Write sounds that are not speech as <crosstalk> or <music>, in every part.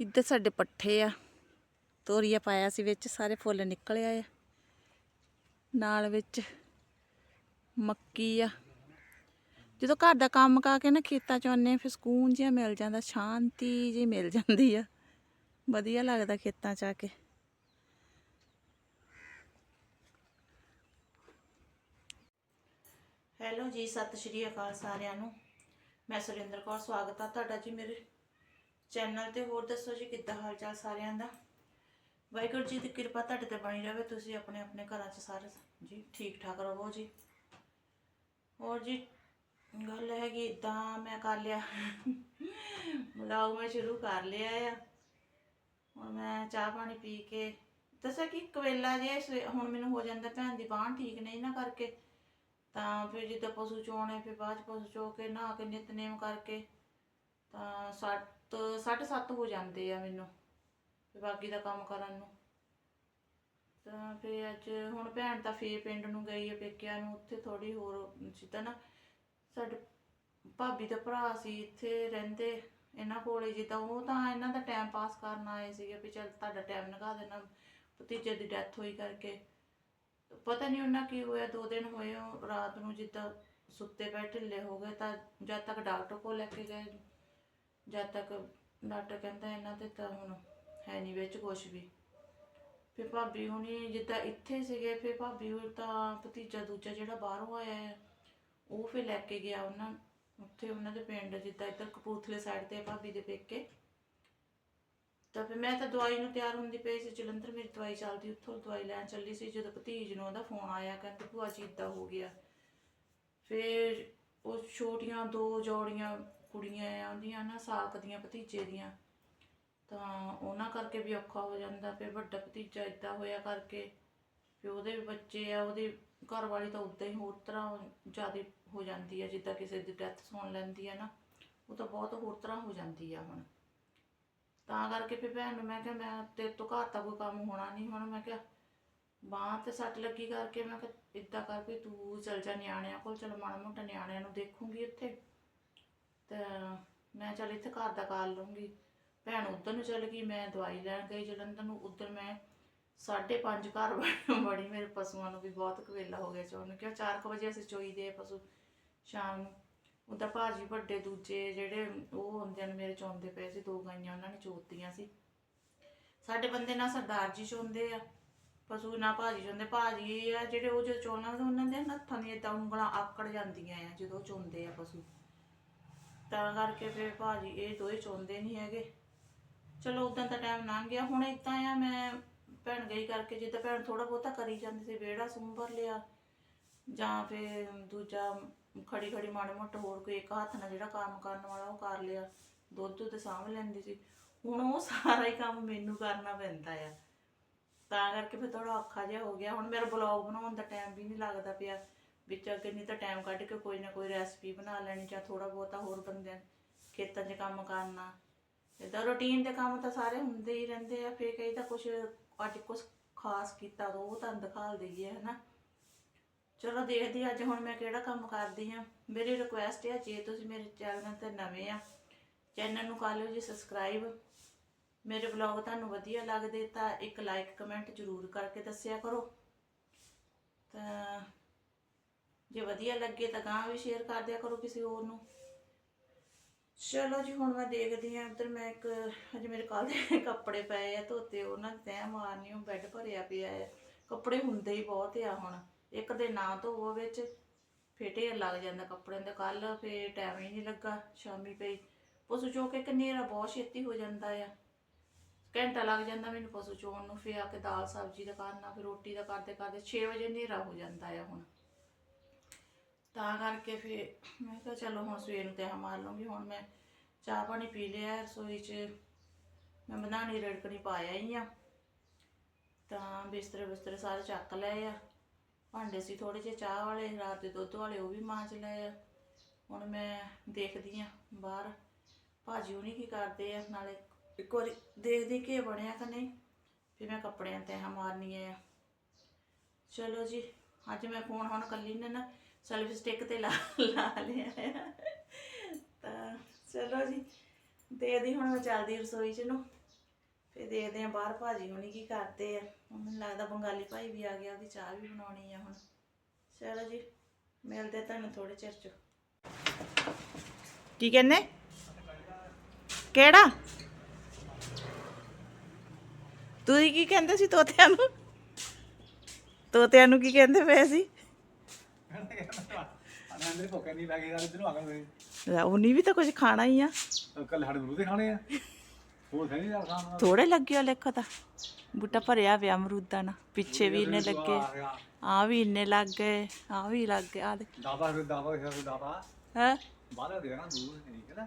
ਇੱਧਰ ਸਾਡੇ ਪੱਠੇ ਆ। ਤੋਰੀਆ ਪਾਇਆ ਸੀ ਵਿੱਚ ਸਾਰੇ ਫੁੱਲ ਨਿਕਲ ਆਏ ਆ। ਨਾਲ ਵਿੱਚ ਮੱਕੀ ਆ। ਜਦੋਂ ਘਰ ਦਾ ਕੰਮ ਕਾ ਕੇ ਨਾ ਖੇਤਾਂ ਚ ਆਉਂਦੇ ਹਾਂ, ਫਿਰ ਸਕੂਨ ਜਿਹਾ ਮਿਲ ਜਾਂਦਾ ਸ਼ਾਂਤੀ ਜਿਹੀ ਮਿਲ ਜਾਂਦੀ ਆ। ਵਧੀਆ ਲੱਗਦਾ ਖੇਤਾਂ ਚ ਆ ਕੇ। ਹੈਲੋ ਜੀ ਸਤਿ ਸ਼੍ਰੀ ਅਕਾਲ ਸਾਰਿਆਂ ਨੂੰ। ਮੈਂ ਸੁਰਿੰਦਰ ਕੌਰ ਸਵਾਗਤ ਆ ਤੁਹਾਡਾ ਜੀ ਮੇਰੇ ਚੈਨਲ ਤੇ ਹੋਰ ਦੱਸੋ ਜੀ ਕਿੱਦਾਂ ਹਾਲ ਚਾਲ ਸਾਰਿਆਂ ਦਾ? ਵਾਹਿਗੁਰੂ ਜੀ ਦੀ ਕਿਰਪਾ ਤੁਹਾਡੇ ਤੇ ਬਣੀ ਰਹੇ, ਤੁਸੀਂ ਆਪਣੇ ਆਪਣੇ ਘਰਾਂ 'ਚ ਸਾਰੇ ਜੀ ਠੀਕ ਠਾਕ ਰਹੋ ਜੀ। ਹੋਰ ਜੀ, ਗੱਲ ਹੈਗੀ ਇਦਾਂ ਮੈਂ ਕਰ ਲਿਆ। ਵਲੌਗ ਮੈਂ ਸ਼ੁਰੂ ਕਰ ਲਿਆ ਆ। ਹੁਣ ਮੈਂ ਚਾਹ ਪਾਣੀ ਪੀ ਕੇ ਦੱਸਿਆ ਕਿ ਕਵੇਲਾ ਜੇ ਸਵੇ- ਹੁਣ ਮੈਨੂੰ ਹੋ ਜਾਂਦਾ ਭੈਣ ਦੀ ਬਾਂਹ ਠੀਕ ਨਹੀਂ ਨਾ ਕਰਕੇ। ਤਾਂ ਫਿਰ ਜਿੱਦਾਂ ਪਸ਼ੂ ਚੋਣੇ ਫਿਰ ਬਾਅਦ 'ਚ ਪਸ਼ੂ ਚੋ ਕੇ ਨਹਾ ਕੇ ਨਿਤਨੇਮ ਕਰਕੇ, ਤਾਂ ਸੱਤ, ਸਾਢੇ ਸੱਤ ਹੋ ਜਾਂਦੇ ਆ ਮੈਨੂੰ ਫਿਰ ਬਾਕੀ ਦਾ ਕੰਮ ਕਰਨ ਨੂੰ। ਤਾਂ ਫਿਰ ਅੱਜ ਹੁਣ ਭੈਣ ਤਾਂ ਫੇਰ ਪਿੰਡ ਨੂੰ ਗਈ ਹੈ ਪੇਕਿਆਂ ਨੂੰ, ਉੱਥੇ ਥੋੜੀ ਹੋਰ ਜਿੱਦਾਂ ਨਾ ਸਾਡੇ ਭਾਬੀ ਦਾ ਭਰਾ ਸੀ, ਇੱਥੇ ਰਹਿੰਦੇ ਇਹਨਾਂ ਕੋਲੇ ਜਿੱਦਾਂ ਉਹ ਤਾਂ ਇਹਨਾਂ ਦਾ ਟਾਈਮ ਪਾਸ ਕਰਨ ਆਏ ਸੀਗੇ ਵੀ ਚਲ ਤੁਹਾਡਾ ਟਾਈਮ ਲਗਾ ਦੇਣਾ, ਭਤੀਜੇ ਦੀ ਡੈਥ ਹੋਈ ਕਰਕੇ। ਪਤਾ ਨਹੀਂ ਉਹਨਾਂ ਕੀ ਹੋਇਆ, ਦੋ ਦਿਨ ਹੋਏ ਉਹ ਰਾਤ ਨੂੰ ਜਿੱਦਾਂ ਸੁੱਤੇ ਪਏ, ਢਿੱਲੇ ਹੋ ਗਏ ਤਾਂ ਜਦ ਤੱਕ ਡਾਕਟਰ ਕੋਲ ਲੈ ਕੇ ਗਏ। ਜਦ ਤੱਕ ਡਾਕਟਰ ਕਹਿੰਦਾ ਇਹਨਾਂ ਦੇ ਤਾਂ ਹੁਣ ਹੈ ਨਹੀਂ ਵਿੱਚ ਕੁਝ ਵੀ। ਫਿਰ ਭਾਬੀ ਹੁਣੀ ਜਿੱਦਾਂ ਇੱਥੇ ਸੀਗੇ, ਫਿਰ ਭਾਬੀ ਹੋਰ ਤਾਂ ਭਤੀਜਾ ਦੂਜਾ ਜਿਹੜਾ ਬਾਹਰੋਂ ਆਇਆ ਹੈ, ਉਹ ਫਿਰ ਲੈ ਕੇ ਗਿਆ ਉਹਨਾਂ ਉੱਥੇ ਉਹਨਾਂ ਦੇ ਪਿੰਡ ਜਿੱਦਾਂ ਇੱਧਰ ਕਪੂਰਥਲੇ ਸਾਈਡ ਤੇ ਭਾਬੀ ਦੇ ਪੇਕੇ। ਤਾਂ ਫਿਰ ਮੈਂ ਤਾਂ ਦਵਾਈ ਨੂੰ ਤਿਆਰ ਹੁੰਦੀ ਪਈ ਸੀ, ਜਲੰਧਰ ਮੇਰੀ ਦਵਾਈ ਚੱਲਦੀ, ਉੱਥੋਂ ਦਵਾਈ ਲੈਣ ਚੱਲੀ ਸੀ, ਜਦੋਂ ਭਤੀਜ ਨੂੰ ਉਹਦਾ ਫੋਨ ਆਇਆ, ਕਹਿੰਦੇ ਭੂਆ ਜੀ ਇਦਾਂ ਹੋ ਗਿਆ। ਫਿਰ ਉਹ ਛੋਟੀਆਂ ਦੋ ਜੋੜੀਆਂ ਕੁੜੀਆਂ ਆ ਉਹਦੀਆਂ ਨਾ ਸਾਕ ਦੀਆਂ, ਭਤੀਜੇ ਦੀਆਂ, ਤਾਂ ਉਹਨਾਂ ਕਰਕੇ ਵੀ ਔਖਾ ਹੋ ਜਾਂਦਾ, ਫਿਰ ਵੱਡਾ ਭਤੀਜਾ ਇਦਾਂ ਹੋਇਆ ਕਰਕੇ ਫਿਰ ਉਹਦੇ ਵੀ ਬੱਚੇ ਆ, ਉਹਦੀ ਘਰ ਵਾਲੀ ਤਾਂ ਉਦਾਂ ਹੀ ਹੋਰ ਤਰ੍ਹਾਂ ਜ਼ਿਆਦਾ ਹੋ ਜਾਂਦੀ ਆ, ਜਿੱਦਾਂ ਕਿਸੇ ਦੀ ਡੈਥ ਸੁਣ ਲੈਂਦੀ ਆ ਨਾ, ਉਹ ਤਾਂ ਬਹੁਤ ਹੋਰ ਤਰ੍ਹਾਂ ਹੋ ਜਾਂਦੀ ਆ ਹੁਣ। ਤਾਂ ਕਰਕੇ ਫਿਰ ਭੈਣ ਨੂੰ ਮੈਂ ਕਿਹਾ, ਮੈਂ ਤੇਰੇ ਤੋਂ ਘਰ ਤਾਂ ਕੋਈ ਕੰਮ ਹੋਣਾ ਨਹੀਂ ਹੁਣ, ਮੈਂ ਕਿਹਾ, ਬਾਂਹ ਤੇ ਸੱਟ ਲੱਗੀ ਕਰਕੇ, ਮੈਂ ਕਿਹਾ ਇਦਾਂ ਕਰਕੇ ਤੂੰ ਚਲ ਜਾ ਨਿਆਣਿਆਂ ਕੋਲ, ਚਲ ਮਾੜਾ ਮੋਟਾ ਨਿਆਣਿਆਂ ਨੂੰ ਦੇਖੂੰਗੀ ਉੱਥੇ। ਤਾਂ ਮੈਂ ਚੱਲ ਇੱਥੇ ਘਰ ਦਾ ਕਰ ਲੂੰਗੀ ਭੈਣ ਉਧਰ ਨੂੰ ਚੱਲ ਗਈ, ਮੈਂ ਦਵਾਈ ਲੈਣ ਗਈ, ਜਲੰਧਰ ਨੂੰ। ਉਧਰ ਮੈਂ 5:30 ਘਰ ਬੜੀ ਮੇਰੇ ਪਸ਼ੂਆਂ ਨੂੰ ਵੀ ਬਹੁਤ ਕਵੇਲਾ ਹੋ ਗਿਆ ਚੋਣ ਕਿਉਂ 4:00 ਵਜੇ ਅਸੀਂ ਚੋਈਦੇ ਆ ਪਸ਼ੂ ਸ਼ਾਮ ਨੂੰ। ਉਹਦਾ ਭਾਜੀ ਵੱਡੇ ਦੂਜੇ ਜਿਹੜੇ ਉਹ ਹੁੰਦੇ ਨੇ ਮੇਰੇ ਚੋਂਦੇ ਪਏ ਸੀ, ਦੋ ਗਾਈਆਂ ਉਹਨਾਂ ਨੇ ਚੋਤੀਆਂ ਸੀ। ਸਾਡੇ ਬੰਦੇ ਨਾ ਸਰਦਾਰ ਜੀ ਚੋਂਦੇ ਆ, ਪਸ਼ੂ ਨਾ ਭਾਜੀ ਚੋਂਦੇ। ਭਾਜੀ ਆ ਜਿਹੜੇ ਉਹ ਜੋ ਚੋਣਾ ਉਹਨਾਂ ਦੇ ਹੱਥਾਂ ਦੀਆਂ ਏਦਾਂ ਉਂਗਲਾਂ ਆਕੜ ਜਾਂਦੀਆਂ ਆ ਜਦੋਂ ਚੋਂਦੇ ਆ ਪਸ਼ੂ। ਤਾਂ ਕਰਕੇ ਫਿਰ ਭਾਜੀ ਇਹ ਦੋਏ ਚਾਹੁੰਦੇ ਨਹੀਂ ਹੈਗੇ। ਚਲੋ ਉਦਾਂ ਤਾਂ ਟਾਈਮ ਲੰਘ ਗਿਆ, ਹੁਣ ਇਦਾਂ ਆ, ਮੈਂ ਭੈਣ ਗਈ ਕਰਕੇ ਜਿੱਦਾਂ ਭੈਣ ਥੋੜਾ ਬਹੁਤਾ ਕਰੀ ਜਾਂਦੀ ਸੀ, ਵਿਹੜਾ ਸੁੰਭਰ ਲਿਆ। ਜਾਂ ਫਿਰ ਦੂਜਾ ਖੜੀ ਖੜੀ ਮਾੜੇ ਮੋਟੇ ਹੋਰ ਕੋਈ ਇੱਕ ਹੱਥ ਨਾਲ ਜਿਹੜਾ ਕੰਮ ਕਰਨ ਵਾਲਾ ਉਹ ਕਰ ਲਿਆ, ਦੁੱਧ ਦੁੱਧ ਸਾਂਭ ਲੈਂਦੀ ਸੀ। ਹੁਣ ਉਹ ਸਾਰਾ ਹੀ ਕੰਮ ਮੈਨੂੰ ਕਰਨਾ ਪੈਂਦਾ ਆ। ਤਾਂ ਕਰਕੇ ਫਿਰ ਥੋੜਾ ਔਖਾ ਜਿਹਾ ਹੋ ਗਿਆ। ਹੁਣ ਮੇਰਾ ਬਲੌਗ ਬਣਾਉਣ ਦਾ ਟਾਈਮ ਵੀ ਨਹੀਂ ਲੱਗਦਾ ਪਿਆ। ਵਿੱਚ ਅੱਗੇ ਨਹੀਂ ਤਾਂ ਟਾਈਮ ਕੱਢ ਕੇ ਕੋਈ ਨਾ ਕੋਈ ਰੈਸਪੀ ਬਣਾ ਲੈਣੀ ਜਾਂ ਥੋੜਾ ਬਹੁਤਾ ਹੋਰ ਬੰਦਿਆਂ ਖੇਤਾਂ 'ਚ ਕੰਮ ਕਰਨਾ। ਇਦਾਂ ਰੁਟੀਨ ਦੇ ਕੰਮ ਤਾਂ ਸਾਰੇ ਹੁੰਦੇ ਹੀ ਰਹਿੰਦੇ ਆ, ਫੇਰ ਕਈ ਤਾਂ ਕੁਝ ਅੱਜ ਕੁਝ ਖਾਸ ਕੀਤਾ ਤਾਂ ਉਹ ਤੁਹਾਨੂੰ ਦਿਖਾ ਦਈਏ, ਹਨਾ। ਚਲੋ ਦੇਖਦੇ ਅੱਜ ਹੁਣ ਮੈਂ ਕਿਹੜਾ ਕੰਮ ਕਰਦੀ ਆ ਮੇਰੀ ਰਿਕੁਐਸਟ ਹੈ ਜੇ ਤੁਸੀਂ ਮੇਰੇ ਚੈਨਲ ਤੇ ਨਵੇਂ ਆ ਚੈਨਲ ਨੂੰ ਕਰ ਲਿਓ ਜੀ ਸਬਸਕ੍ਰਾਈਬ ਮੇਰੇ ਵਲੌਗ ਤੁਹਾਨੂੰ ਵਧੀਆ ਲੱਗਦੇ ਤਾਂ ਇੱਕ ਲਾਈਕ ਕਮੈਂਟ ਜ਼ਰੂਰ ਕਰਕੇ ਦੱਸਿਆ ਕਰੋ। ਤਾਂ ਜੇ ਵਧੀਆ ਲੱਗੇ ਤਾਂ ਗਾਂ ਵੀ ਸ਼ੇਅਰ ਕਰ ਦਿਆ ਕਰੋ ਕਿਸੇ ਹੋਰ ਨੂੰ। ਚਲੋ ਜੀ, ਹੁਣ ਮੈਂ ਦੇਖਦੀ ਆ ਇੱਧਰ ਮੈਂ ਇੱਕ ਅਜੇ ਮੇਰੇ ਕੱਲ ਦੇ <laughs> ਕੱਪੜੇ ਪਏ ਆ ਧੋਤੇ, ਉਹਨਾਂ ਦੀ ਤੈਅ ਮਾਰਨੀ ਉਹ ਬੈੱਡ ਭਰਿਆ ਪਿਆ ਹੈ ਕੱਪੜੇ ਹੁੰਦੇ ਹੀ ਬਹੁਤ ਆ ਹੁਣ। ਇੱਕ ਦੇ ਨਾ ਧੋਵੋ ਵਿੱਚ, ਫੇਰ ਢੇਰ ਲੱਗ ਜਾਂਦਾ ਕੱਪੜਿਆਂ ਦਾ। ਕੱਲ ਫੇਰ ਟਾਈਮ ਹੀ ਨਹੀਂ ਲੱਗਾ, ਸ਼ਾਮੀ ਪਈ। ਪਸ਼ੂ ਚੋ ਕੇ ਕਨੇਰਾ ਬਹੁਤ ਛੇਤੀ ਹੋ ਜਾਂਦਾ ਆ। ਘੰਟਾ ਲੱਗ ਜਾਂਦਾ ਮੈਨੂੰ ਪਸ਼ੂ ਚੋਣ ਨੂੰ, ਫੇਰ ਆ ਕੇ ਦਾਲ ਸਬਜ਼ੀ ਦਾ ਕਰਨਾ, ਫਿਰ ਰੋਟੀ ਦਾ ਕਰਦੇ ਕਰਦੇ 6 ਵਜੇ ਹਨੇਰਾ ਹੋ ਜਾਂਦਾ ਆ ਹੁਣ। ਤਾਂ ਕਰਕੇ ਫਿਰ ਮੈਂ ਕਿਹਾ ਚਲੋ ਹੁਣ ਸਵੇਰ ਨੂੰ ਤੇ ਮਾਰ ਲਵਾਂਗੀ ਹੁਣ ਮੈਂ ਚਾਹ ਪਾਣੀ ਪੀ ਲਿਆ, ਰਸੋਈ 'ਚ ਮੈਂ ਬਣਾਣੀ ਰੜਕਣੀ ਪਾਇਆ ਹੀ ਆ। ਤਾਂ ਬਿਸਤਰੇ ਬਿਸਤਰੇ ਸਾਰੇ ਚੱਕ ਲਏ ਆ। ਭਾਂਡੇ ਸੀ ਥੋੜੇ ਜਿਹੇ ਚਾਹ ਵਾਲੇ, ਰਾਤ ਦੇ ਦੁੱਧ ਵਾਲੇ ਉਹ ਵੀ ਮਾਂਜ ਲਏ ਆ। ਹੁਣ ਮੈਂ ਦੇਖਦੀ ਆ ਬਾਹਰ। ਭਾਜੀ ਨਹੀਂ ਕੀ ਕਰਦੇ ਆ, ਨਾਲੇ ਇੱਕ ਵਾਰੀ ਦੇਖਦੀ ਕਿ ਬਣਿਆ ਕਿ ਨਹੀਂ। ਫਿਰ ਮੈਂ ਕੱਪੜਿਆਂ ਤੇ ਹਾਂ ਮਾਰਨੀ ਆ। ਚਲੋ ਜੀ, ਅੱਜ ਮੈਂ ਫੋਨ ਹੁਣ ਕੱਲੀ ਨੇ ਨਾ ਸੈਲਫ ਸਟਿਕ ਤੇ ਲਾ ਲਾ ਲਿਆ ਆ ਤਾਂ ਚਲੋ ਜੀ ਦੇਖਦੀ ਹੁਣ ਮੈਂ ਚੱਲਦੀ ਰਸੋਈ ਚ ਨੂੰ। ਤੇ ਦੇਖਦੇ ਆ ਬਾਹਰ ਭਾਜੀ ਹੁਣੀ ਕੀ ਕਰਦੇ ਆ। ਹੁਣ ਮੈਨੂੰ ਲੱਗਦਾ ਬੰਗਾਲੀ ਭਾਈ ਵੀ ਆ ਗਿਆ, ਉਹਦੀ ਚਾਹ ਵੀ ਬਣਾਉਣੀ ਆ ਹੁਣ। ਚਲੋ ਜੀ, ਮਿਲਦੇ ਤੁਹਾਨੂੰ ਥੋੜੇ ਚਿਰ ਚ। ਕੀ ਕਹਿੰਦੇ? ਕਿਹੜਾ? ਤੁਸੀਂ ਕੀ ਕਹਿੰਦੇ ਸੀ ਤੋਤਿਆਂ ਨੂੰ? ਤੋਤਿਆਂ ਨੂੰ ਕੀ ਕਹਿੰਦੇ ਪਏ ਸੀ? ਅੰਦਰ ਭੁੱਖ ਨਹੀਂ ਲੱਗੀ ਸਾਡੇ ਤੈਨੂੰ ਆਗਲ ਹੋਏ ਲੈ, ਉਹਨੀ ਵੀ ਤਾਂ ਕੁਝ ਖਾਣਾ ਹੀ ਆ। ਕੱਲ ਸਾਡੇ ਮਰੂਦੇ ਖਾਣੇ ਆ ਹੋਰ ਸਹੀ ਯਾਰ ਖਾਣ ਨੂੰ ਥੋੜੇ ਲੱਗੇ ਲਿਖੋ ਤਾਂ। ਬੂਟਾ ਭਰਿਆ ਪਿਆ ਅਮਰੂਦਾਂ ਨਾਲ। ਪਿੱਛੇ ਵੀ ਇੰਨੇ ਲੱਗੇ। ਆ ਵੀ ਇੰਨੇ ਲੱਗ ਗਏ ਆ ਵੀ ਲੱਗ ਗਏ ਆ ਦੇ ਦਾਦਾ ਫਿਰ ਦਾਦਾ ਫਿਰ ਦਾਦਾ ਹੈ? ਬਾਹਰ ਦੇ ਨਾ ਦੂਰ ਨਹੀਂ ਕਹਿੰਦਾ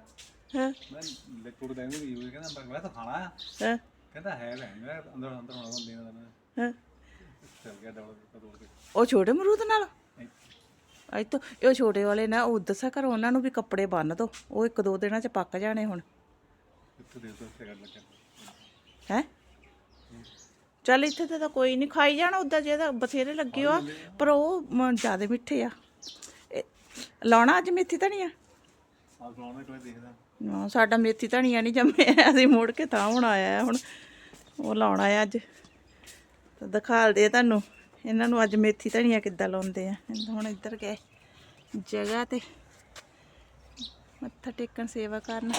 ਹੈ? ਮੈਂ ਲਿਕੁੜ ਦੇ ਵੀ ਉਹ ਕਹਿੰਦਾ ਮੈਂ- ਤਾਂ ਖਾਣਾ ਆ ਹੈ? ਕਹਿੰਦਾ ਹੈ? ਭੈਣ ਮੈਂ ਅੰਦਰ ਅੰਦਰ ਹੋਣਾ ਬੰਦੇ ਦਾ ਹੈ ਚੱਲ ਗਿਆ ਦੌੜ ਕੇ ਉਹ ਛੋਟੇ ਅਮਰੂਦ ਨਾਲ? ਅੱਜ ਤੋਂ ਇਹ ਛੋਟੇ ਵਾਲੇ ਨਾ ਉਹ ਦੱਸਿਆ ਕਰ ਉਹਨਾਂ ਨੂੰ ਵੀ ਕੱਪੜੇ ਬੰਨ ਦੋ। ਉਹ ਇੱਕ ਦੋ ਦਿਨਾਂ ਚ ਪੱਕ ਜਾਣੇ ਹੁਣ। ਦੇ ਦੋ ਹੈ? ਚੱਲ ਇੱਥੇ ਤੇ ਤਾਂ ਕੋਈ ਨਹੀਂ ਖਾਈ ਜਾਣਾ ਉਦਾਂ ਜੇ ਤਾਂ ਬਥੇਰੇ ਲੱਗੇ ਆ ਪਰ ਉਹ ਜ਼ਿਆਦਾ ਮਿੱਠੇ ਆ। ਲਾਉਣਾ ਅੱਜ ਮੇਥੀ ਧਨੀਆ? ਨਾ ਸਾਡਾ ਮੇਥੀ ਧਨੀਆ ਨਹੀਂ ਜੰਮਿਆ ਅਸੀਂ ਮੁੜ ਕੇ ਤਾਂ ਹੁਣ ਆਇਆ ਹੁਣ। ਉਹ ਲਾਉਣਾ ਹੈ ਅੱਜ। ਤਾਂ ਦਿਖਾਲਦੇ ਆ ਤੁਹਾਨੂੰ। ਇਹਨਾਂ ਨੂੰ ਅੱਜ ਮੇਥੀ ਧਨੀਆ ਕਿੱਦਾਂ ਲਾਉਂਦੇ ਆ? ਹੁਣ ਇੱਧਰ ਗਏ। ਜਗ੍ਹਾ ਤੇ ਮੱਥਾ ਟੇਕਣ ਸੇਵਾ ਕਰਨ।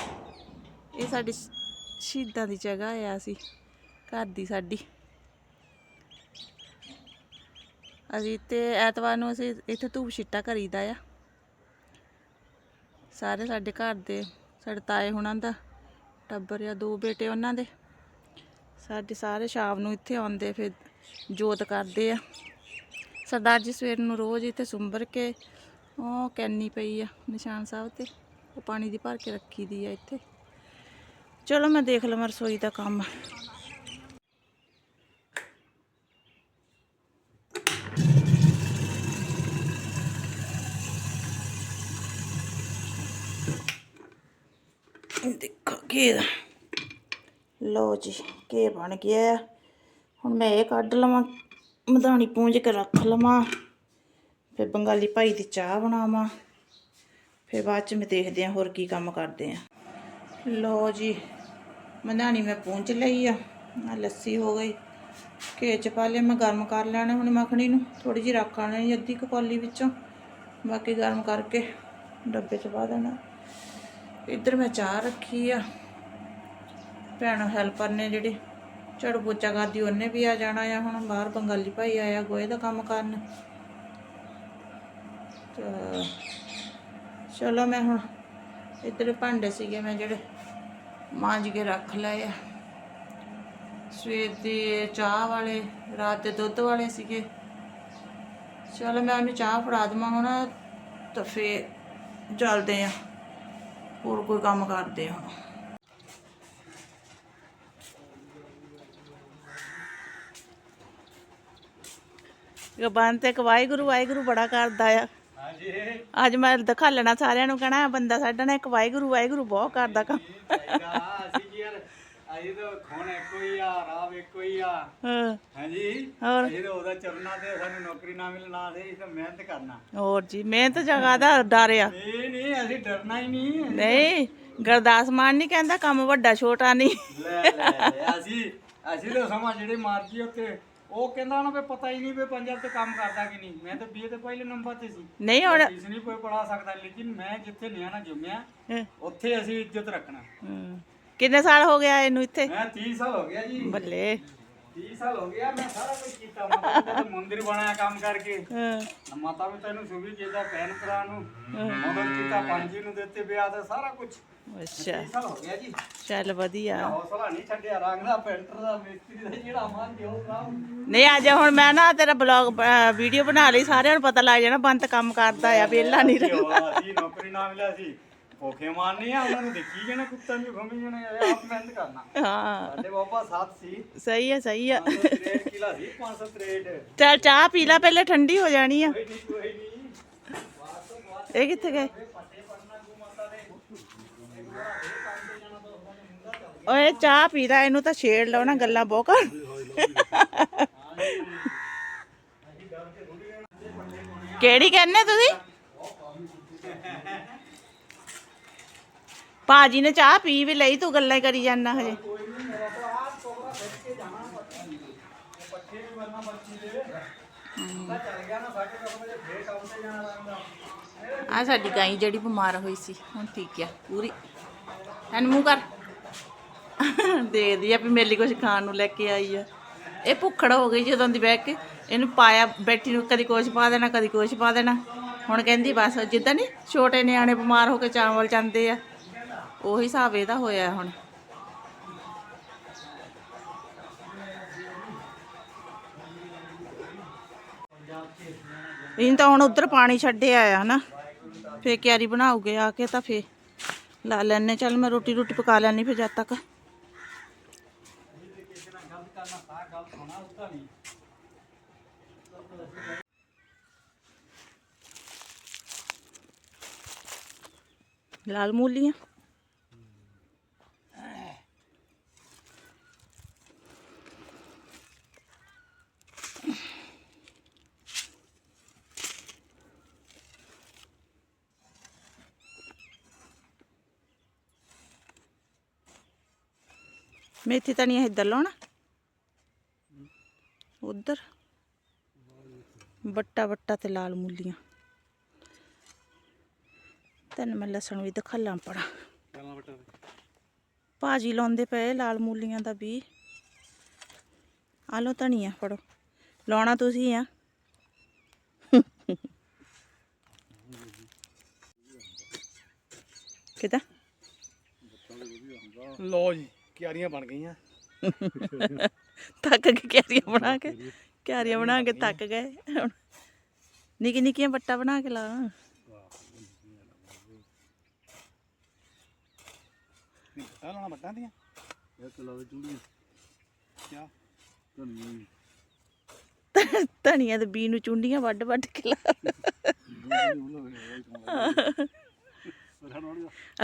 ਇਹ ਸਾਡੀ ਸ਼ਹੀਦਾਂ ਦੀ ਜਗ੍ਹਾ ਆ ਅਸੀਂ, ਘਰ ਦੀ ਸਾਡੀ। ਅਸੀਂ ਤੇ ਐਤਵਾਰ ਨੂੰ ਅਸੀਂ ਇੱਥੇ ਧੂਪ ਛਿੱਟਾ ਕਰੀਦਾ ਆ। ਸਾਰੇ ਸਾਡੇ ਘਰ ਦੇ, ਸਾਡੇ ਤਾਏ ਹੁਣਾਂ ਦਾ, ਟੱਬਰ ਆ, ਦੋ ਬੇਟੇ ਉਹਨਾਂ ਦੇ। ਸਾਡੇ ਸਾਰੇ ਸ਼ਾਮ ਨੂੰ ਇੱਥੇ ਆਉਂਦੇ ਫਿਰ ਜੋਤ ਕਰਦੇ ਆ। ਸਰਦਾਰ ਜੀ ਸਵੇਰ ਨੂੰ ਰੋਜ਼ ਇੱਥੇ ਸੁੰਬਰ ਕੇ, ਉਹ ਕੈਨੀ ਪਈ ਆ ਨਿਸ਼ਾਨ ਸਾਹਿਬ ਤੇ, ਉਹ ਪਾਣੀ ਦੀ ਭਰ ਕੇ ਰੱਖੀ ਦੀ ਆ ਇੱਥੇ। ਚਲੋ ਮੈਂ ਦੇਖ ਲਵਾਂ ਰਸੋਈ ਦਾ ਕੰਮ। ਦੇਖੋ ਕੀ ਲੋ ਜੀ, ਕੀ ਬਣ ਗਿਆ ਹੁਣ ਮੈਂ ਇਹ ਕੱਢ ਲਵਾਂ, ਮਧਾਣੀ ਪੂੰਝ ਕੇ ਰੱਖ ਲਵਾਂ, ਫਿਰ ਬੰਗਾਲੀ ਭਾਈ ਦੀ ਚਾਹ ਬਣਾਵਾਂ, ਫਿਰ ਬਾਅਦ ਚ ਮੈਂ ਦੇਖਦੇ ਹਾਂ ਹੋਰ ਕੀ ਕੰਮ ਕਰਦੇ ਆ ਲੋ ਜੀ, ਮਧਾਣੀ ਮੈਂ ਪੂੰਝ ਲਈ ਆ ਆ ਲੱਸੀ ਹੋ ਗਈ ਘੇ ਚ ਪਾ ਲਿਆ, ਮੈਂ ਗਰਮ ਕਰ ਲੈਣਾ ਹੁਣ ਮੱਖਣੀ ਨੂੰ ਥੋੜੀ ਜਿਹੀ ਰੱਖ ਲੈਣੀ ਅੱਧੀ ਕੁ ਕੌਲੀ ਵਿੱਚੋਂ, ਬਾਕੀ ਗਰਮ ਕਰਕੇ ਡੱਬੇ ਚ ਪਾ ਦੇਣਾ। ਇੱਧਰ ਮੈਂ ਚਾਹ ਰੱਖੀ ਆ, ਭੈਣ ਹੈਲਪਰ ਨੇ ਜਿਹੜੇ ਝਾੜੂ ਪੋਚਾ ਕਰਦੀ, ਉਹਨੇ ਵੀ ਆ ਜਾਣਾ ਆ ਹੁਣ, ਬਾਹਰ ਬੰਗਾਲੀ ਭਾਈ ਆਇਆ ਗੋਏ ਦਾ ਕੰਮ ਕਰਨ। ਤਾਂ ਚਲੋ ਮੈਂ ਹੁਣ ਇੱਧਰ ਭਾਂਡੇ ਸੀਗੇ ਮੈਂ ਜਿਹੜੇ ਮਾਂਜ ਕੇ ਰੱਖ ਲਏ ਆ। ਸਵੇਰ ਦੇ ਚਾਹ ਵਾਲੇ, ਰਾਤ ਦੇ ਦੁੱਧ ਵਾਲੇ ਸੀਗੇ। ਚਲੋ ਮੈਂ ਉਹਨੂੰ ਚਾਹ ਫੜਾ ਦੇਵਾਂ ਹੁਣ, ਤਾਂ ਫੇਰ ਚੱਲਦੇ ਆ। ਹੋਰ ਕੋਈ ਕੰਮ ਕਰਦੇ ਹਾਂ ਗਬਾਨ ਇੱਕ ਵਾਹਿਗੁਰੂ ਵਾਹਿਗੁਰੂ ਬੜਾ ਕਰਦਾ ਆ। ਹਾਂਜੀ ਅੱਜ ਮੈਂ ਦਿਖਾਲਣਾ ਸਾਰਿਆਂ ਨੂੰ, ਕਹਿਣਾ ਬੰਦਾ ਸਾਡਾ ਨਾ ਇੱਕ ਵਾਹਿਗੁਰੂ ਵਾਹਿਗੁਰੂ ਬਹੁਤ ਕਰਦਾ ਕੰਮ। ਅਸੀਂ ਯਾਰ ਅਸੀਂ ਤਾਂ ਖੋਣ ਇੱਕੋ ਹੀ। ਆ ਰਾਹ ਇੱਕੋ ਹੀ ਆ ਹਾਂਜੀ ਹੋਰ? ਅਸੀਂ ਤਾਂ ਉਹਦਾ ਚਰਨਾ ਤੇ ਸਾਨੂੰ ਨੌਕਰੀ ਨਾ ਮਿਲਣਾ ਤੇ ਅਸੀਂ ਮਿਹਨਤ ਕਰਨਾ ਹੋਰ ਜੀ, ਮਿਹਨਤ ਜਗ੍ਹਾ ਦਾ ਡਰ ਆ। ਨਹੀਂ ਨਹੀਂ ਅਸੀਂ ਡਰਨਾ ਹੀ ਨਹੀਂ ਨਹੀਂ ਗੁਰਦਾਸ ਮਾਨ ਨਹੀਂ ਕਹਿੰਦਾ ਕੰਮ ਵੱਡਾ, ਛੋਟਾ ਨਹੀਂ ਲੈ ਲੈ ਅਸੀਂ ਅਸੀਂ ਤਾਂ ਸਮਾਂ ਜਿਹੜੇ ਮਾਰਜੀ ਉੱਤੇ ਉਹ ਕਹਿੰਦਾ ਨਾ ਵੀ ਪਤਾ ਹੀ ਨਹੀਂ ਵੀ ਪੰਜਾਬ ਤੇ ਕੰਮ ਕਰਦਾ ਕਿ ਨਹੀਂ। ਮੈਂ ਤਾਂ ਬੀਏ ਤੇ ਪਹਿਲੇ ਨੰਬਰ ਤੇ ਸੀ। ਨਹੀਂ ਹੁਣ ਫੀਸ ਨਹੀਂ ਕੋਈ ਪੜਾ ਸਕਦਾ ਲੇਕਿਨ ਮੈਂ ਜਿੱਥੇ ਨਿਆਣਾ ਜੁਮਿਆ ਉੱਥੇ ਅਸੀਂ ਇੱਜ਼ਤ ਰੱਖਣਾ। ਕਿੰਨੇ ਸਾਲ ਹੋ ਗਿਆ ਇਹਨੂੰ ਇੱਥੇ? ਮੈਂ 30 ਸਾਲ ਹੋ ਗਿਆ ਜੀ। ਬੱਲੇ। 30 ਸਾਲ ਹੋ ਗਿਆ ਮੈਂ ਸਾਰਾ ਕੁਝ ਕੀਤਾ। ਮਾਤਾ ਦਾ ਮੰਦਿਰ ਬਣਾਇਆ ਕੰਮ ਕਰਕੇ। ਹਾਂ। ਮਾਤਾ ਪਿਤਾ ਨੂੰ ਸੁਭੀ ਜਿਹਦਾ ਭੈਣ ਭਰਾ ਨੂੰ ਮਦਦ ਕੀਤਾ ਪੰਜੀ ਨੂੰ ਦਿੱਤੇ ਵਿਆਹ ਤੇ ਸਾਰਾ ਕੁਝ ਅੱਛਾ। 30 ਸਾਲ ਹੋ ਗਿਆ ਜੀ। ਚੱਲ ਵਧੀਆ। ਹੌਸਲਾ ਨਹੀਂ ਛੱਡਿਆ ਰੰਗ ਦਾ ਪੈਂਟਰ ਦਾ ਮਿਸਤਰੀ ਦਾ ਜਿਹੜਾ ਮਨ ਦਿਓ ਕੰਮ ਨਹੀਂ ਅੱਜ ਹੁਣ ਮੈਂ ਨਾ ਤੇਰਾ ਬਲੌਗ ਵੀਡੀਓ ਬਣਾ ਲਈ ਸਾਰਿਆਂ ਨੂੰ ਪਤਾ ਲੱਗ ਜਾਣਾ ਬੰਤ ਕੰਮ ਕਰਦਾ ਆ ਵਿਹਲਾ ਨਹੀਂ ਰਹਿੰਦਾ। ਨੌਕਰੀ ਨਾ ਮਿਲਿਆ ਸੀ। ਭੁੱਖੇ ਮਾਰਨੀ ਆ ਉਹਨਾਂ ਨੂੰ ਦੇਖੀ ਜਾਣਾ ਕੁੱਤਾਂ ਨੂੰ ਘੁੰਮੀ ਜਾਣਾ ਇਹ ਆਪ ਮਿਹਨਤ ਕਰਨਾ। ਹਾਂ। ਸਾਡੇ ਬਾਬਾ ਸਾਥ ਸੀ। ਸਹੀ ਹੈ ਸਹੀ ਹੈ 563 ਕਿਲਾ ਸੀ 563 ਚੱਲ ਚਾਹ ਪੀ ਲੈ ਪਹਿਲੇ ਠੰਡੀ ਹੋ ਜਾਣੀ ਆ। ਕੋਈ ਨਹੀਂ ਕੋਈ ਨਹੀਂ। ਇਹ ਕਿੱਥੇ ਗਏ? ਓਏ ਚਾਹ ਪੀ ਲੈ ਇਹਨੂੰ ਤਾਂ ਛੇੜ ਲਓ ਨਾ ਗੱਲਾਂ ਬਹੁਤ ਕਰ। ਕਿਹੜੀ ਕਹਿੰਨੇ ਤੁਸੀਂ? ਭਾਜੀ ਨੇ ਚਾਹ ਪੀ ਵੀ ਲਈ, ਤੂੰ ਗੱਲਾਂ ਕਰੀ ਜਾਂਦਾ ਹਜੇ। ਇਹ ਆ ਸਾਡੀ ਗਾਈ ਜਿਹੜੀ ਬਿਮਾਰ ਹੋਈ ਸੀ, ਹੁਣ ਠੀਕ ਆ, ਪੂਰੀ। ਐਨ ਮੂੰਹ ਕਰ। ਦੇਖਦੀ ਆ ਵੀ ਮੇਲੀ ਲਈ ਕੁਝ ਖਾਣ ਨੂੰ ਲੈ ਕੇ ਆਈ ਆ। ਇਹ ਭੁੱਖੜ ਹੋ ਗਈ ਜਦੋਂ ਦੀ ਬਹਿ ਕੇ, ਇਹਨੂੰ ਪਾਇਆ, ਬੈਠੀ ਨੂੰ ਕਦੀ ਕੁਛ ਪਾ ਦੇਣਾ, ਕਦੀ ਕੁਛ ਪਾ ਦੇਣਾ। ਹੁਣ ਕਹਿੰਦੀ ਬਸ, ਜਿੱਦਾਂ ਨਹੀਂ ਛੋਟੇ ਨਿਆਣੇ ਬਿਮਾਰ ਹੋ ਕੇ ਚਾਵਲ ਜਾਂਦੇ ਆ। ਉਹੀ ਹਿਸਾਬ ਇਹਦਾ ਹੋਇਆ ਹੁਣ। ਇਹਨੂੰ ਤਾਂ ਹੁਣ ਉਧਰ ਪਾਣੀ ਛੱਡਿਆ ਆ ਨਾ ਫੇਰ ਕਿਆਰੀ ਬਣਾਉਗੇ, ਆ ਕੇ ਤਾਂ ਫੇਰ ਲਾ ਲੈਣੇ ਚੱਲ ਮੈਂ ਰੋਟੀ ਰੋਟੀ ਪਕਾ ਲੈਣੀ ਫੇਰ ਜਦ ਤੱਕ। ਲਾਲ ਮੂਲੀਆਂ। ਮੇਥੀ ਧਨੀਆ ਇੱਧਰ ਲਾਉਣਾ। ਉਧਰ। ਬੱਟਾ ਬੱਟਾ ਤੇ ਲਾਲ ਮੂਲੀਆਂ। ਤੈਨੂੰ ਮੈਂ ਲਸਣ ਵੀ ਦਿਖਾਲਾਂ ਪੜਾ ਚੱਲਣਾ ਬਟਾ ਭਾਜੀ ਲਾਉਂਦੇ ਪਏ ਲਾਲ ਮੂਲੀਆਂ ਦਾ ਵੀ ਆ ਲਓ ਧਨੀਆ ਫੜੋ। ਲਾਉਣਾ ਤੁਸੀਂ ਆ। ਕਿਦਾਂ? ਲੋ ਜੀ। ਕਿਆਰੀਆਂ ਬਣ ਗਈਆਂ। ਥੱਕ ਕੇ ਕਿਆਰੀਆਂ ਬਣਾ ਕੇ। ਕਿਆਰੀਆਂ ਬਣਾ ਕੇ ਥੱਕ ਗਏ। ਹੁਣ ਨਿੱਕੀ ਨਿੱਕੀਆਂ ਬੱਟਾ ਬਣਾ ਕੇ ਲਾ। ਆ ਲਾਣਾ ਬੱਟਾਂ ਦੀਆਂ? ਇਹ ਤੇ ਲਾਵੇ ਚੂੜੀਆਂ। ਕਿਆ? ਧਨੀਆ ਧਨੀਆ ਦੇ ਬੀ ਨੂੰ ਚੁੰਡੀਆਂ ਵੱਡ ਵੱਡ ਕੇ ਲਾ।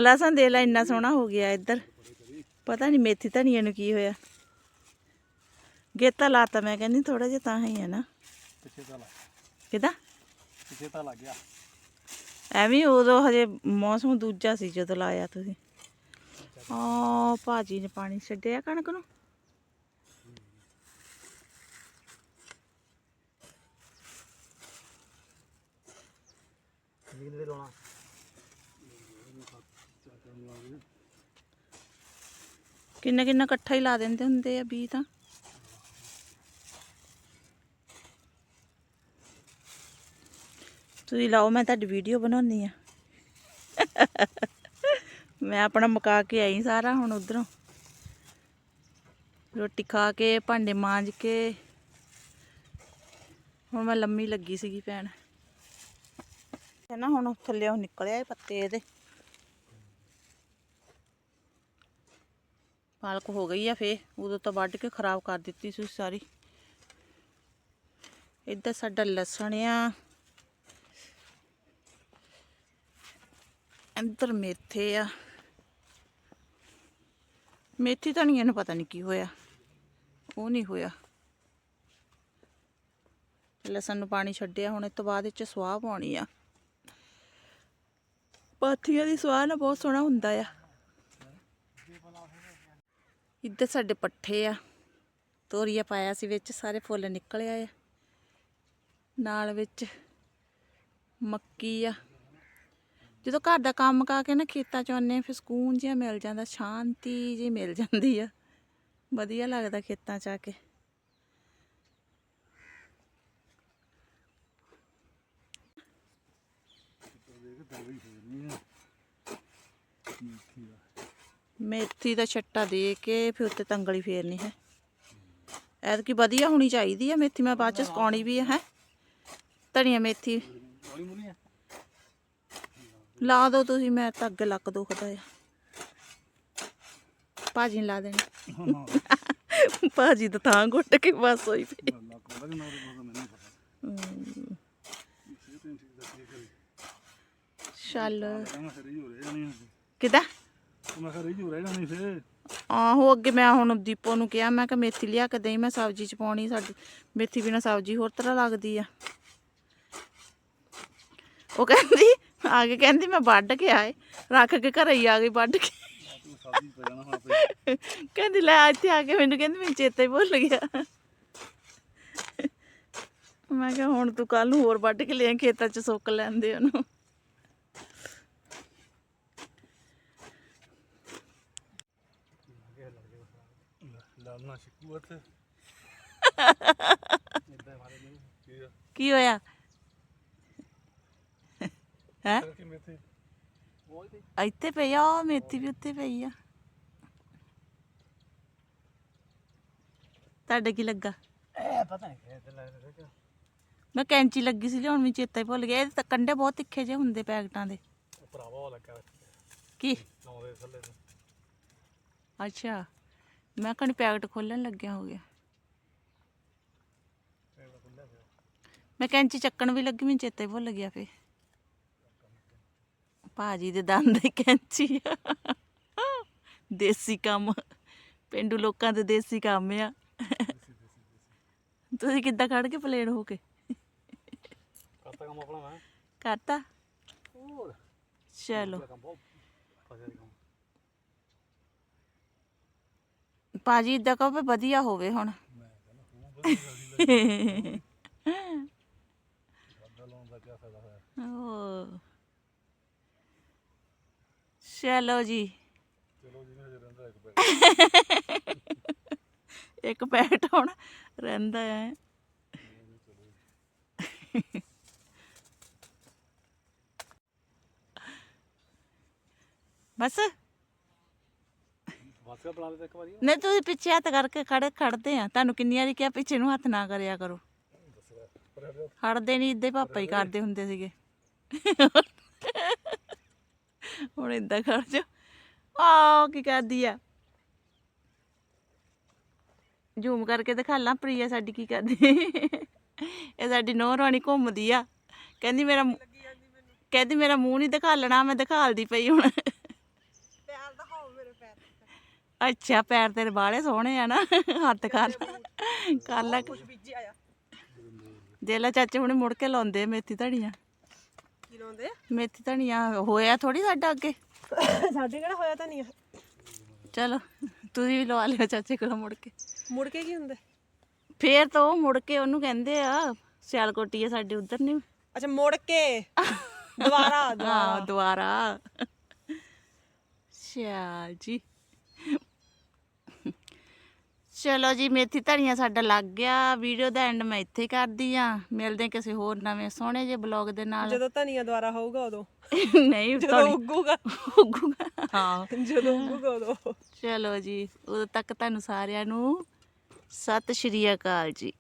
ਲਸਣ ਦੇ ਲੈ ਇੰਨਾ ਸੋਹਣਾ ਹੋ ਗਿਆ ਇੱਧਰ। ਪਤਾ ਨਹੀਂ ਮੇਥੀ ਧਨੀਆ ਨੂੰ ਕੀ ਹੋਇਆ। ਗੇਤਾ ਲਾਤਾ ਮੈਂ ਕਹਿੰਦੀ ਥੋੜਾ ਜਿਹਾ ਤਾਂ ਹੀ ਹੈ ਨਾ। ਪਿੱਛੇ ਤਾਂ ਲੱਗ ਕਿਦਾਂ? ਪਿੱਛੇ ਤਾਂ ਲੱਗ ਗਿਆ। ਐਵੇਂ ਉਦੋਂ ਹਜੇ ਮੌਸਮ ਦੂਜਾ ਸੀ ਜਦੋਂ ਲਾਇਆ ਤੁਸੀਂ। ਆ ਭਾਜੀ ਨੇ ਪਾਣੀ ਛੱਡਿਆ ਕਣਕ ਨੂੰ? ਦੇ ਲਾਉਣਾ? ਕਿੰਨਾ ਕਿੰਨਾ ਇਕੱਠਾ ਹੀ ਲਾ ਦਿੰਦੇ ਹੁੰਦੇ ਆ ਬੀ ਤਾਂ। ਤੁਸੀਂ ਲਾਓ, ਮੈਂ ਤੁਹਾਡੀ ਵੀਡੀਓ ਬਣਾਉਣੀ ਆ। ਮੈਂ ਆਪਣਾ ਮੁਕਾ ਕੇ ਆਈ ਸਾਰਾ ਹੁਣ ਉਧਰੋਂ। ਰੋਟੀ ਖਾ ਕੇ, ਭਾਂਡੇ ਮਾਂਜ ਕੇ। ਹੁਣ ਮੈਂ ਲੰਮੀ ਲੱਗੀ ਸੀਗੀ ਭੈਣ। ਹੈ ਨਾ ਹੁਣ ਥੱਲੇ ਉਹ ਨਿਕਲਿਆ ਪੱਤੇ ਇਹਦੇ। ਪਾਲਕ ਹੋ ਗਈ ਆ ਫੇ ਉਦੋਂ ਤਾਂ ਵੱਢ ਕੇ ਖਰਾਬ ਕਰ ਦਿੱਤੀ ਸੀ ਸਾਰੀ। ਇੱਧਰ ਸਾਡਾ ਲਸਣ ਆ। ਇੱਧਰ ਮੇਥੇ ਆ। ਮੇਥੀ ਧਨੀਆ ਨੂੰ ਪਤਾ ਨਹੀਂ ਕੀ ਹੋਇਆ। ਉਹ ਨਹੀਂ ਹੋਇਆ। ਲਸਣ ਨੂੰ ਪਾਣੀ ਛੱਡਿਆ, ਹੁਣ ਇਸ ਤੋਂ ਬਾਅਦ ਵਿੱਚ ਚ ਸਵਾਹ ਪਾਉਣੀ ਆ। ਪਾਥੀਆਂ ਦੀ ਸਵਾਹ ਨਾ ਬਹੁਤ ਸੋਹਣਾ ਹੁੰਦਾ ਆ। ਇੱਧਰ ਸਾਡੇ ਪੱਠੇ ਆ। ਤੋਰੀਆ ਪਾਇਆ ਸੀ ਵਿੱਚ, ਸਾਰੇ ਫੁੱਲ ਨਿਕਲ ਆਏ। ਆ ਨਾਲ ਵਿੱਚ ਮੱਕੀ ਆ। ਜਦੋਂ ਘਰ ਦਾ ਕੰਮ ਕਾ ਕੇ ਨਾ ਖੇਤਾਂ ਚ ਆਉਂਦੇ ਆ ਫਿਰ ਸਕੂਨ ਜਿਹਾ ਮਿਲ ਜਾਂਦਾ, ਸ਼ਾਂਤੀ ਜਿਹੀ ਮਿਲ ਜਾਂਦੀ ਆ। ਵਧੀਆ ਲੱਗਦਾ ਖੇਤਾਂ ਚ ਆ ਕੇ। ਮੇਥੀ ਦਾ ਛੱਟਾ ਦੇ ਕੇ ਫਿਰ ਉੱਤੇ ਤੰਗਲੀ ਫੇਰਨੀ ਹੈ। ਐਤਕੀ ਵਧੀਆ ਹੋਣੀ ਚਾਹੀਦੀ ਆ ਮੇਥੀ, ਮੈਂ ਬਾਅਦ ਚ ਸੁਕਾਉਣੀ ਵੀ ਹੈ। ਧਨੀਆ ਮੇਥੀ। ਲਾ ਦੋ ਤੁਸੀਂ, ਮੈਂ ਤਾਂ ਅੱਗੇ ਲੱਕ ਦੁਖਦਾ ਆ। ਭਾਜੀ ਨੂੰ ਲਾ ਦੇਣੀ। ਭਾਜੀ ਤਾਂ ਤਾਂ ਘੁੱਟ ਕੇ ਬਸ ਹੋਈ ਪਈ। ਚੱਲ। ਕਹਿੰਦਾ ਕਿਦਾਂ? ਮੈਂ ਕਿਹਾ ਰਹੀ ਹੋ ਨਹੀਂ ਫਿਰ ਆਹੋ, ਅੱਗੇ ਮੈਂ ਹੁਣ ਦੀਪੋ ਨੂੰ ਕਿਹਾ, ਮੈਂ ਕਿ ਮੇਥੀ ਲਿਆ ਕੇ ਦੇਈ, ਮੈਂ ਸਬਜ਼ੀ ਚ ਪਾਉਣੀ ਸਾਡੀ। ਮੇਥੀ ਬਿਨਾ ਸਬਜ਼ੀ ਹੋਰ ਤਰ੍ਹਾਂ ਲੱਗਦੀ ਆ। ਉਹ ਕਹਿੰਦੀ, ਆ ਕੇ ਕਹਿੰਦੀ, ਮੈਂ ਵੱਢ ਕੇ ਆਏ। ਰੱਖ ਕੇ ਘਰੇ ਹੀ ਆ ਗਈ, ਵੱਢ ਕੇ। ਕਹਿੰਦੀ, ਲੈ ਇੱਥੇ ਆ ਕੇ ਮੈਨੂੰ ਕਹਿੰਦੀ ਮੈਨੂੰ ਚੇਤਾ ਹੀ ਭੁੱਲ ਗਿਆ। ਮੈਂ ਕਿਹਾ, ਹੁਣ ਤੂੰ ਕੱਲ ਨੂੰ ਹੋਰ ਵੱਢ ਕੇ ਲਿਆ, ਖੇਤਾਂ 'ਚ ਸੁੱਕ ਲੈਂਦੇ ਉਹਨੂੰ। ਲਾਲਣਾ ਸ਼ਿਕੂ ਇੱਥੇ ਕੀ ਹੋਇਆ? ਹੈ? ਇੱਥੇ ਪਈ ਆ ਉਹ ਮੇਥੀ ਵੀ ਉੱਤੇ ਪਈ ਆ। ਤੁਹਾਡੇ ਕੀ ਲੱਗਾ? ਪਤਾ ਨਹੀਂ ਰਿਹਾ ਮੈਂ ਕੈਂਚੀ ਲੱਗੀ ਸੀ ਲਿਆਉਣ ਵੀ ਚੇਤਾ ਹੀ ਭੁੱਲ ਗਿਆ। ਇਹਦੇ ਤਾਂ ਕੰਡੇ ਬਹੁਤ ਤਿੱਖੇ ਜਿਹੇ ਹੁੰਦੇ ਪੈਕਟਾਂ ਦੇ। ਭਰਾਵਾ ਉਹ ਲੱਗਾ ਕੀ? ਥੱਲੇ ਅੱਛਾ। ਮੈਂ ਕਹਣੀ ਪੈਕਟ ਖੋਲਣ ਲੱਗਿਆ ਹੋ ਗਿਆ। ਮੈਂ ਕੈਂਚੀ ਚੱਕਣ ਵੀ ਲੱਗੀ ਮੈਨੂੰ ਚੇਤੇ ਭੁੱਲ ਗਿਆ ਫੇ ਭਾਜੀ ਦੇ ਦੰਦ ਦੀ ਕੈਂਚੀ ਆ। ਦੇਸੀ ਕੰਮ। ਪਿੰਡੂ ਲੋਕਾਂ ਦੇ ਦੇਸੀ ਕੰਮ ਆ। ਤੁਸੀਂ ਕਿੱਦਾਂ ਖੜ ਕੇ ਪਲੇਨ ਹੋ ਕੇ? ਕਰਤਾ ਕੰਮ ਆਪਣਾ ਮੈਂ। ਕਰਤਾ? ਚਲੋ ਕੰਮ ਬਹੁਤ ਫਸਿਆ ਕੰਮ ਭਾਜੀ ਇਦਾਂ ਕਹੋ ਵੀ ਵਧੀਆ ਹੋਵੇ ਹੁਣ। ਓ ਚਲੋ ਜੀ। ਇੱਕ ਇੱਕ ਹੁਣ ਰਹਿੰਦਾ ਹੈ ਬਸ। ਵਾਸਾ ਬਣਾ ਲਿਆ ਇੱਕ ਵਾਰੀ। ਨਹੀਂ, ਤੁਸੀਂ ਪਿੱਛੇ ਹੱਥ ਕਰਕੇ ਖੜੇ ਖੜਦੇ ਆ। ਤੁਹਾਨੂੰ ਕਿੰਨੀ ਵਾਰੀ ਕਿਹਾ, ਪਿੱਛੇ ਨੂੰ ਹੱਥ ਨਾ ਕਰਿਆ ਕਰੋ। ਖੜਦੇ ਨਹੀਂ, ਇੱਦੇ ਪਾਪਾ ਹੀ ਕਰਦੇ ਹੁੰਦੇ ਸੀਗੇ। ਹੁਣ ਇਦਾਂ ਕਰ ਜੋ। ਆ ਕੀ ਕਰਦੀ ਆ? ਜ਼ੂਮ ਕਰਕੇ ਦਿਖਾ ਲਾਂ, ਪ੍ਰਿਆ ਸਾਡੀ ਕੀ ਕਰਦੀ। ਇਹ ਸਾਡੀ ਨੋਹ ਰਾਣੀ ਘੁੰਮਦੀ ਆ। ਕਹਿੰਦੀ ਮੇਰਾ ਕਹਿੰਦੀ ਮੇਰਾ ਮੂੰਹ ਨਹੀਂ ਦਿਖਾਲਣਾ ਮੈਂ ਦਿਖਾਲਦੀ ਪਈ ਹੁਣ। ਅੱਛਾ ਪੈਰ ਤੇਰੇ ਬਾਹਲੇ ਸੋਹਣੇ ਆ ਨਾ ਹੱਥ ਕਰ। ਕਰ ਲੈ। ਦੇ ਲੈ ਚਾਚੇ ਹੁਣੇ ਮੁੜ ਕੇ ਲਾਉਂਦੇ ਆ ਮੇਥੀ ਧਣੀਆਂ। ਕੀ ਲਾਉਂਦੇ ਮੇਥੀ ਧਣੀਆਂ ਹੋਇਆ ਥੋੜੀ ਸਾਡਾ ਅੱਗੇ? ਸਾਡੇ ਕਿਹੜਾ ਹੋਇਆ ਤਾਂ ਨਹੀਂ ਚਲੋ ਤੁਸੀਂ ਵੀ ਲਵਾ ਲਿਓ ਚਾਚੇ ਕੋਲ ਮੁੜ ਕੇ। ਮੁੜ ਕੇ ਕੀ ਹੁੰਦਾ? ਫੇਰ ਤਾਂ ਉਹ ਮੁੜ ਕੇ ਉਹਨੂੰ ਕਹਿੰਦੇ ਆ ਸਿਆਲਕੋਟੀ ਆ ਸਾਡੇ ਉਧਰ ਨਹੀਂ। ਅੱਛਾ ਮੁੜ ਕੇ। ਦੁਬਾਰਾ ਹਾਂ ਦੁਆਰਾ ਸਿਆਲ ਜੀ। ਚਲੋ ਜੀ ਮੇਥੀ ਧਨੀਆ ਸਾਡਾ ਲੱਗ ਗਿਆ। ਵੀਡੀਓ ਦਾ ਐਂਡ ਮੈਂ ਇੱਥੇ ਕਰਦੀ ਆ ਮਿਲਦੇ ਹਾਂ ਕਿਸੇ ਹੋਰ ਨਵੇਂ ਸੋਹਣੇ ਜਿਹੇ ਬਲੌਗ ਦੇ ਨਾਲ। ਜਦੋਂ ਧਨੀਆ ਦੁਬਾਰਾ ਹੋਊਗਾ ਉਦੋਂ। <laughs> ਨਹੀਂ ਜਦੋਂ ਉੱਗੂਗਾ। ਉੱਗੂਗਾ। ਹਾਂ ਜਦੋਂ ਉੱਗੂਗਾ ਉਦੋਂ। ਚਲੋ ਜੀ ਉਦੋਂ ਤੱਕ ਤੁਹਾਨੂੰ ਸਾਰਿਆਂ ਨੂੰ ਸਤਿ ਸ਼੍ਰੀ ਅਕਾਲ ਜੀ।